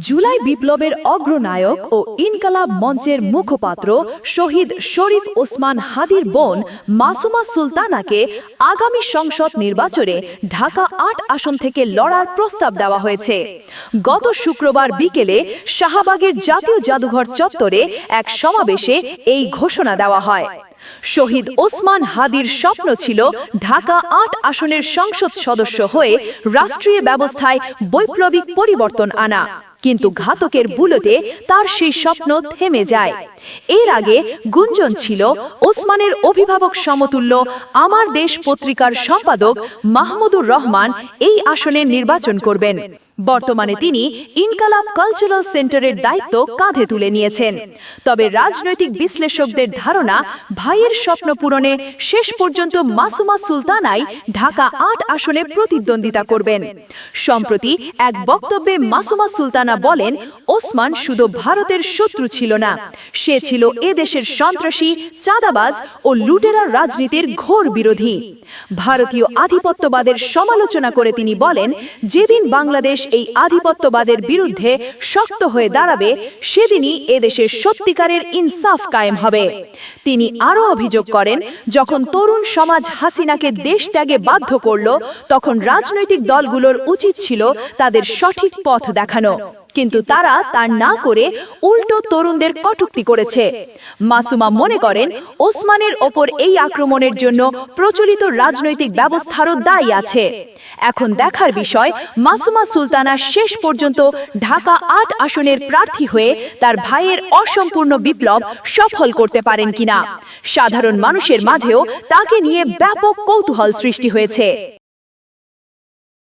জুলাই বিপ্লবের অগ্রনায়ক ও ইনকালাব মঞ্চের মুখপাত্র শহীদ শরীফ ওসমান হাদির বোন মাসুমা সুলতানাকে আগামী সংসদ নির্বাচনে ঢাকা আট আসন থেকে লড়ার প্রস্তাব দেওয়া হয়েছে। গত শুক্রবার বিকেলে শাহবাগের জাতীয় জাদুঘর চত্বরে এক সমাবেশে এই ঘোষণা দেওয়া হয়। শহীদ ওসমান হাদির স্বপ্ন ছিল ঢাকা আট আসনের সংসদ সদস্য হয়ে রাষ্ট্রীয় ব্যবস্থায় বৈপ্লবিক পরিবর্তন আনা। কিন্তু ঘাতকের বুলতে তার সেই স্বপ্ন থেমে যায়। এর আগে গুঞ্জন ছিল ওসমানের অভিভাবক সমতুল্য আমার দেশ পত্রিকার সম্পাদক মাহমুদুর রহমান এই আসনে নির্বাচন করবেন। বর্তমানে তিনি ইনকালাব কালচারাল সেন্টারের দায়িত্ব কাঁধে তুলে নিয়েছেন। তবে রাজনৈতিক বিশ্লেষকদের ধারণা ভাইয়ের স্বপ্ন পূরণে শেষ পর্যন্ত মাসুমা সুলতানাই ঢাকা আট আসনে প্রতিদ্বন্দ্বিতা করবেন। সম্প্রতি এক বক্তব্যে মাসুমা সুলতানা বলেন, ওসমান শুধু ভারতের শত্রু ছিল না, সে ছিল এদেশের সন্ত্রাসী, চাঁদাবাজ ও লুটেরা রাজনীতির ঘোর বিরোধী। ভারতীয় আধিপত্যবাদের সমালোচনা করে তিনি বলেন, যেদিন বাংলাদেশ এই আধিপত্যবাদের বিরুদ্ধে শক্ত হয়ে দাঁড়াবে, সেদিনই এদেশের সত্যিকারের ইনসাফ কায়েম হবে। তিনি আরও অভিযোগ করেন, যখন তরুণ সমাজ হাসিনাকে দেশ ত্যাগে বাধ্য করল, তখন রাজনৈতিক দলগুলোর উচিত ছিল তাদের সঠিক পথ দেখানো। কিন্তু তারা তার না করে উল্টো তরুণদের কটুক্তি করেছে। মাসুমা মনে করেন, ওসমানের ওপর এই আক্রমণের জন্য প্রচলিত রাজনৈতিক ব্যবস্থারও দায়ী আছে। এখন দেখার বিষয়, মাসুমা সুলতানা শেষ পর্যন্ত ঢাকা আট আসনের প্রার্থী হয়ে তার ভাইয়ের অসম্পূর্ণ বিপ্লব সফল করতে পারেন কিনা। সাধারণ মানুষের মাঝেও তাকে নিয়ে ব্যাপক কৌতূহল সৃষ্টি হয়েছে।